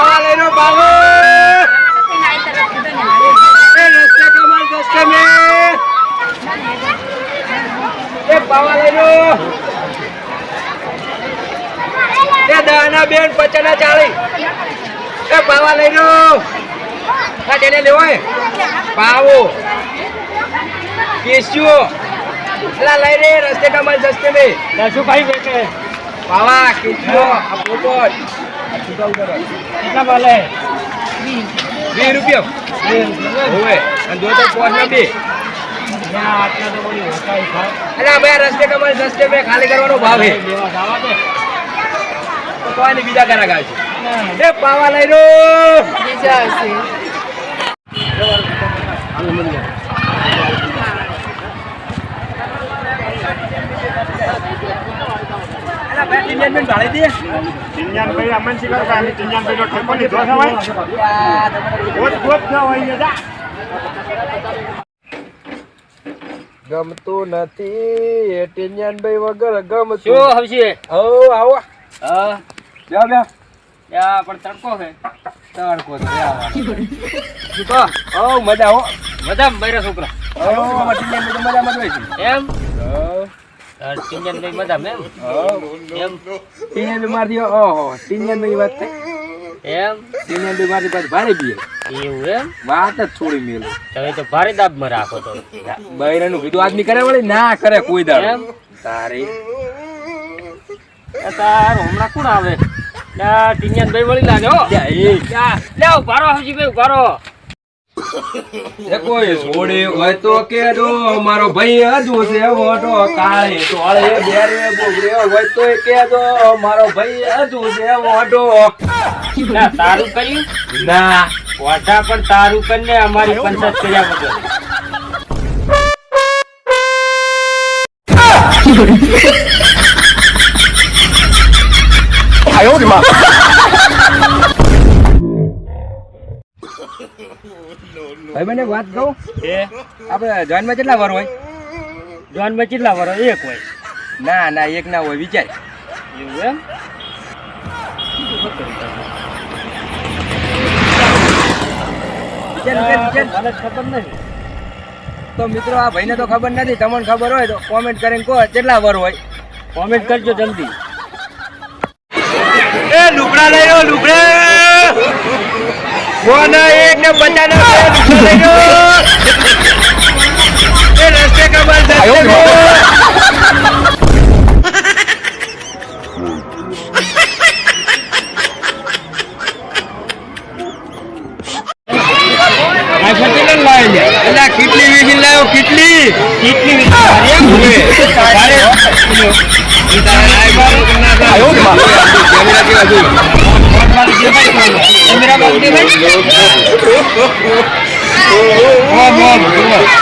બાવાલેનો બાવો એ રસ્તે કમલ દસ્તે મે એ બાવાલેનો લેવો હે બાવો કેસ્યો એલા લઈ રસ્તે કમલ દસ્તે મે દસુ ભાઈ બેકે બાવા કેસ્યો આ પોપટ બે આટલા તો બોલી હોતા ખાવ અલા ભાઈ રસ્તે કમલ સસ્તે મે ખાલી કરવાનો ભાવ હે. તો કોઈ નહીં બીજા કરા ગાય છે. એ પાવા લઈ લો બીજા હશે અલા ભાઈ ટીનિયન બેન ભાડે દે ચિંજાનભાઈ અમન શિકાર કે અમે ચિંજાનભાઈ નો ઠેકો લીધો છે ભાઈ. ગોત ગોત ના હોય જા. ગમતું નથી એ ટીનિયન ભાઈ વગર ગમતું. શું હવશે ઓ આવો. હા. જા બે યા પણ તડકો છે. તડકો છે શું તો ઓ મજા હો. મજા મેરા છોકરા. ઓ ટીનિયન મજા મજા હોય છે. એમ? ઓ ચિંજાનભાઈ બધા એમ? એમ? ટીનિયન ભાઈ ઓહો ટીનિયન વાત થઈ એમ? ટીનિયન ભાઈ મારથી પાછી ભાડે પીએ. એવું એમ? વાત જ છોડી મેલું. તમે તો ભારે દાબમાં રાખો તો. બૈરાનું કીધું આદમી કરે વળી? ના કરે કોઈ દાડ. એમ? તારી. તાર હમણાં કોણ આવે? લા વળી લાગે હો. લા લે ઉભારો હવજીભાઈ ઉભારો એ કોઈ છોડે હોય તો કેજો મારો ભાઈ હજુ છે મોટો કાળે ટોળે બેરે બોગરે હોય તો કેજો મારો ભાઈ હજુ છે મોટો. ના તારું કર્યું ના. પણ તારું કરીને અમારી પંચાયત કર્યા વગર. ભાઈ મને વાત કહું? એ આપણે જોઈનમાં કેટલા વાર હોય? જોઈનમાં કેટલા વરો એક હોય. ના ના એક ના હોય વિચાર. એવું એમ? મને ખબર નથી. તો મિત્રો આ ભાઈને તો ખબર નથી તમને ખબર હોય તો કોમેન્ટ કરીને કહો કેટલા વાર હોય? કોમેન્ટ કરજો જલ્દી. એ લુકડા લઈ લો લુગડા. કોના એક ને પચાસ ના બે લુગડા લઈ લો એ રસ્તે કમર કેટલા વીસી લાવ્યો કેટલી કેટલી? તારે ઈ તારે લાઈ બારો કે ના થાય? કેમેરા ઓમ ઓમ